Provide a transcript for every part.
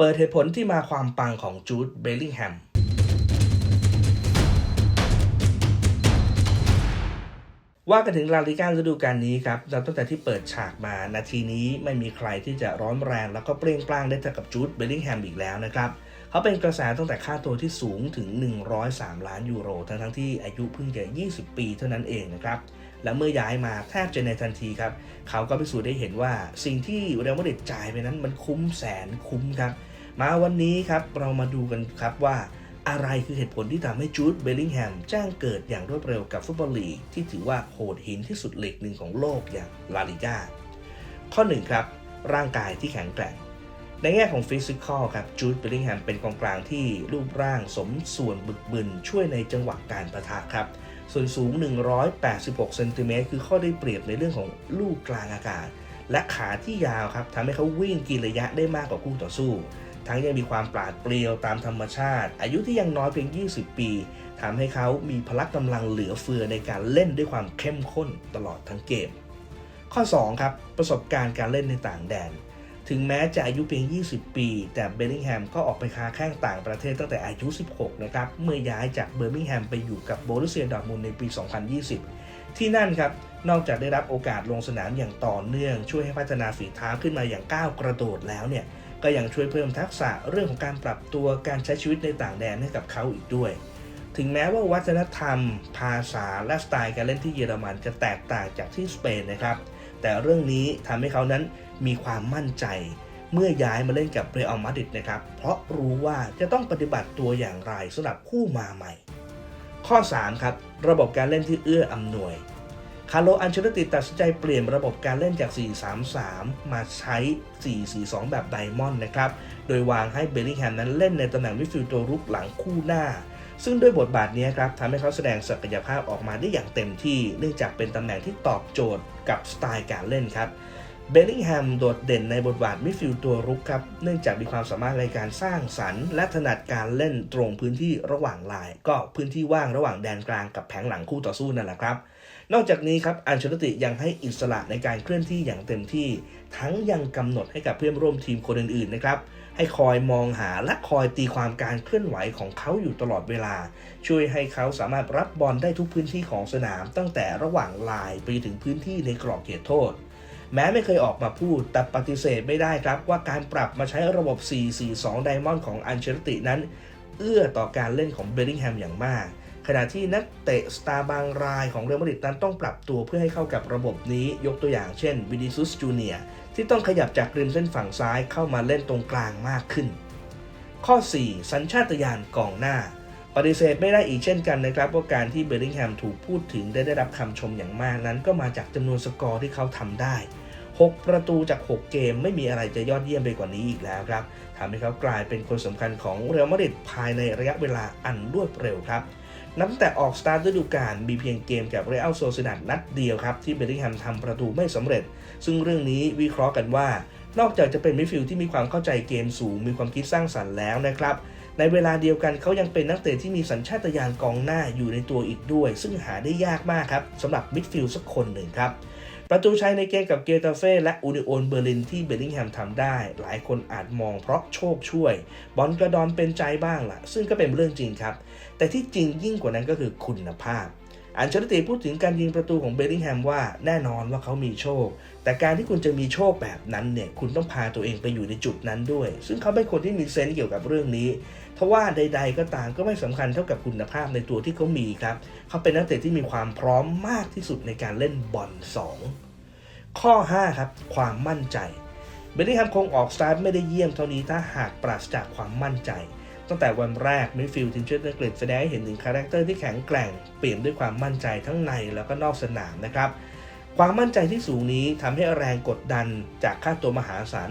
เปิดเหตุผลที่มาความปังของจูดเบลลิงแฮมว่ากันถึงลาลิก้าฤดูกาลนี้ครับตั้งแต่ที่เปิดฉากมา นาทีนี้ไม่มีใครที่จะร้อนแรงแล้วก็เปรี้ยงปร้างได้เท่ากับจูดเบลลิงแฮมอีกแล้วนะครับ เขาเป็นกระแสตั้งแต่ค่าตัวที่สูงถึง 103 ล้านยูโร ทั้งทั้งที่อายุเพิ่งจะ 20 ปีเท่านั้นเองนะครับ และเมื่อย้ายมาแทบจะในทันทีครับ เขาก็พิสูจน์ได้เห็นว่าสิ่งที่เรอัลมาดริดจ่ายไปนั้นมันคุ้มแสนคุ้มครับ มาวันนี้ครับเรามาดูกันครับว่าอะไรคือเหตุผลที่ทำให้จูดเบลลิงแฮมแจ้งเกิดอย่างรวดเร็วกับฟุตบอลลีกที่ถือว่าโหดหินที่สุดลีกหนึ่งของโลกอย่างลาลิก้าข้อ1ครับร่างกายที่แข็งแกร่ง ในแง่ของฟิสิกอลครับจูดเบลลิงแฮมเป็นกองกลางที่รูปร่างสมส่วนบึกบึนช่วยในจังหวะการประทะครับ ส่วนสูง 186เซนติเมตรคือข้อได้เปรียบในเรื่องของลูกกลางอากาศ และขาที่ยาวครับทำให้เขาวิ่งกินระยะได้มากกว่าคู่ต่อสู้ ทั้งยังมีความปราดเปรียวตามธรรมชาติ อายุที่ยังน้อยเพียง 20 ปีทำให้เขามีพละกำลังเหลือเฟือในการเล่นด้วยความเข้มข้นตลอดทั้งเกม ข้อ 2 ครับ ประสบการณ์การเล่นในต่างแดน ถึงแม้จะอายุเพียง 20 ปี แต่เบลลิงแฮมก็ออกไปค้าแข้งต่างประเทศตั้งแต่อายุ 16 นะครับ เมื่อย้ายจากเบอร์มิงแฮมไปอยู่กับโบรุเซียดอร์มุนในปี 2020 ที่นั่นครับนอกจากได้รับโอกาสลงสนามอย่างต่อเนื่อง ช่วยให้พัฒนาฝีเท้าขึ้นมาอย่างก้าวกระโดดแล้วเนี่ย ก็ยังช่วยเพิ่มทักษะเรื่องของการปรับตัวการใช้ชีวิตในต่างแดนให้กับเขาอีกด้วย ถึงแม้ว่าวัฒนธรรม ภาษาและสไตล์การเล่นที่เยอรมันจะแตกต่างจากที่สเปนนะครับ แต่เรื่องนี้ทำให้เขานั้นมีความมั่นใจ เมื่อย้ายมาเล่นกับเรอัลมาดริดนะครับ เพราะรู้ว่าจะต้องปฏิบัติตัวอย่างไรสำหรับผู้มาใหม่ ข้อ 3 ครับ ระบบการเล่นที่เอื้ออำนวย คาร์โลอันเชลติตัดสินใจเปลี่ยนระบบการเล่นจาก 4-3-3 มาใช้ 4-4-2 แบบไดมอนด์นะครับ โดยวางให้เบลลิงแฮมนั้นเล่นในตำแหน่งมิดฟิลด์ตัวรุกหลังคู่หน้า ซึ่งด้วยบทบาทนี้ครับทำให้เขาแสดงศักยภาพออกมาได้อย่างเต็มที่ เนื่องจากเป็นตำแหน่งที่ตอบโจทย์กับสไตล์การเล่นครับเบลลิงแฮมโดดเด่นในบทบาทมิดฟิลด์ตัวรุกครับ เนื่องจากมีความสามารถในการสร้างสรรค์ และถนัดการเล่นตรงพื้นที่ระหว่างลาย ก็พื้นที่ว่างระหว่างแดนกลางกับแผงหลังคู่ต่อสู้นั่นแหละครับ นอกจากนี้ครับอันเชลติยังให้อิสระในการเคลื่อนที่อย่างเต็มที่ ทั้งยังกำหนดให้กับเพื่อนร่วมทีมคนอื่นๆนะครับให้คอยมองหาและคอยตีความการเคลื่อนไหวของเขาอยู่ตลอดเวลา ช่วยให้เขาสามารถรับบอลได้ทุกพื้นที่ของสนาม ตั้งแต่ระหว่างลายไปถึงพื้นที่ในกรอบเขตโทษ แม้ไม่เคยออกมาพูด แต่ปฏิเสธไม่ได้ครับว่าการปรับมาใช้ระบบ 4-4-2 ไดมอนด์ของอันเชลตินั้น เอื้อต่อการเล่นของเบลลิงแฮมอย่างมาก ขณะที่นักเตะสตาร์บางรายของเรอัลมาดริดนั้นต้องปรับตัวเพื่อให้เข้ากับระบบนี้ยกตัวอย่างเช่นวินิซุสจูเนียที่ต้องขยับจากริมเส้นฝั่งซ้ายเข้ามาเล่นตรงกลางมากขึ้น ข้อ 4 สัญชาตญาณกองหน้า ปฏิเสธไม่ได้อีกเช่นกันนะครับว่าการที่เบลลิงแฮมถูกพูดถึงได้ได้รับคำชมอย่างมากนั้นก็มาจากจำนวนสกอร์ที่เขาทำได้ 6 ประตูจาก 6 เกมไม่มีอะไรจะยอดเยี่ยมไปกว่านี้อีกแล้วครับทำให้เขากลายเป็นคนสำคัญของเรอัลมาดริดภายในระยะเวลาอันรวดเร็วครับ นับแต่ออกสตาร์ทฤดูกาลมีเพียงเกมกับเรอัลโซซิดัดนัดเดียวครับ ที่เบลลิงแฮมทำประตูไม่สำเร็จ ซึ่งเรื่องนี้วิเคราะห์กันว่า นอกจากจะเป็นมิดฟิลด์ที่มีความเข้าใจเกมสูงมีความคิดสร้างสรรค์แล้วนะครับ ในเวลาเดียวกันเขายังเป็นนักเตะที่มีสัญชาตญาณกองหน้าอยู่ในตัวอีกด้วย ซึ่งหาได้ยากมากครับสำหรับมิดฟิลด์สักคนหนึ่งครับประตูชัยในเกมกับเกตาเฟ่และอูนิโอนเบอร์ลินที่เบลลิงแฮมทำได้ หลายคนอาจมองเพราะโชคช่วย บอลกระดอนเป็นใจบ้างล่ะ ซึ่งก็เป็นเรื่องจริงครับ แต่ที่จริงยิ่งกว่านั้นก็คือคุณภาพ อันเชลติพูดถึงการยิงประตูของเบลลิงแฮมว่าแน่นอนว่าเขามีโชค แต่การที่คุณจะมีโชคแบบนั้นเนี่ยคุณต้องพาตัวเองไปอยู่ในจุดนั้นด้วย ซึ่งเขาเป็นคนที่มีเซนส์เกี่ยวกับเรื่องนี้ทว่าใด ๆ ก็ตามก็ไม่สำคัญเท่ากับคุณภาพในตัวที่เขามีครับเขาเป็นนักเตะที่มีความพร้อมมากที่สุดในการเล่นบอล2ข้อ5ครับความมั่นใจเบลลิงแฮมคงออกสตาร์ทไม่ได้เยี่ยมเท่านี้ถ้าหากปราศจากความมั่นใจ ตั้งแต่วันแรกมิดฟิลด์ทีมชาติอังกฤษแสดงให้เห็นถึงคาแรคเตอร์ที่แข็งแกร่งเปลี่ยนด้วยความมั่นใจทั้งในแล้วก็นอกสนามนะครับความมั่นใจที่สูงนี้ทำให้แรงกดดันจากค่าตัวมหาศาล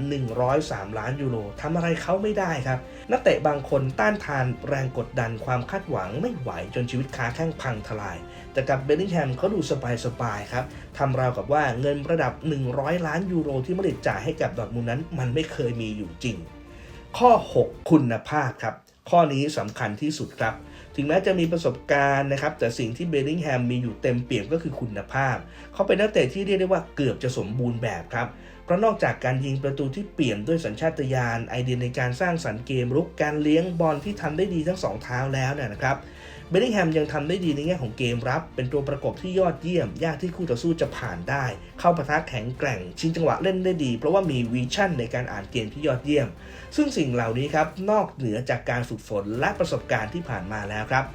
103 ล้านยูโรทำอะไรเขาไม่ได้ครับ นักเตะบางคนต้านทานแรงกดดันความคาดหวังไม่ไหวจนชีวิตค้าแข้งพังทลาย แต่กับเบลลิงแฮมเขาดูสบายๆครับทำราวกับว่าเงินระดับ 100 ล้านยูโรที่มาดริดจ่ายให้กับดอทมุนนั้นมันไม่เคยมีอยู่จริง ข้อ 6 คุณภาพครับ ข้อนี้สำคัญที่สุดครับ ถึงแม้จะมีประสบการณ์นะครับ แต่สิ่งที่เบลิงแฮมมีอยู่เต็มเปี่ยมก็คือคุณภาพ เขาเป็นนักเตะที่เรียกได้ว่าเกือบจะสมบูรณ์แบบครับเพราะนอกจากการยิงประตูที่เปี่ยมด้วยสัญชาตญาณไอเดียในการสร้างสรรค์เกมรุกการเลี้ยงบอลที่ทำได้ดีทั้งสองเท้าแล้วเนี่ยนะครับ เบลลิงแฮมยังทำได้ดีในแง่ของเกมรับ เป็นตัวประกบที่ยอดเยี่ยม ยากที่คู่ต่อสู้จะผ่านได้ เข้าปะทะแข็งแกร่ง ชิงจังหวะเล่นได้ดี เพราะว่ามีวิชั่นในการอ่านเกมที่ยอดเยี่ยม ซึ่งสิ่งเหล่านี้ครับนอกเหนือจากการฝึกฝนและประสบการณ์ที่ผ่านมาแล้วครับ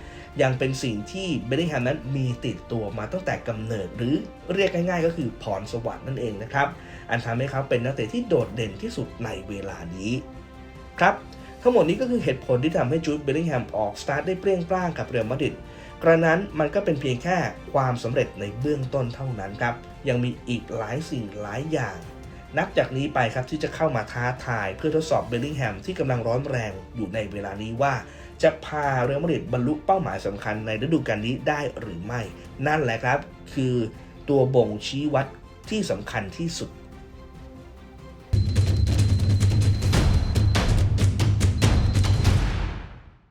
ยังเป็นสิ่งที่เบลลิงแฮมนั้นมีติดตัวมาตั้งแต่กำเนิด หรือเรียกง่ายๆ ก็คือพรสวรรค์นั่นเองนะครับ อันทำให้เขาเป็นนักเตะที่โดดเด่นที่สุดในเวลานี้ครับ ทั้งหมดนี้ก็คือเหตุผลที่ทำให้จูดเบลลิงแฮมออกสตาร์ทได้เปรี้ยงปร้างกับเรอัลมาดริดกระนั้นมันก็เป็นเพียงแค่ความสำเร็จในเบื้องต้นเท่านั้นครับ ยังมีอีกหลายสิ่งหลายอย่าง นับจากนี้ไปครับที่จะเข้ามาท้าทายเพื่อทดสอบเบลลิงแฮมที่กำลังร้อนแรงอยู่ในเวลานี้ว่า จะพาเรอัลมาดริดบรรลุเป้าหมายสำคัญในฤดูกาลนี้ได้หรือไม่ นั่นแหละครับ คือตัวบ่งชี้วัดที่สำคัญที่สุด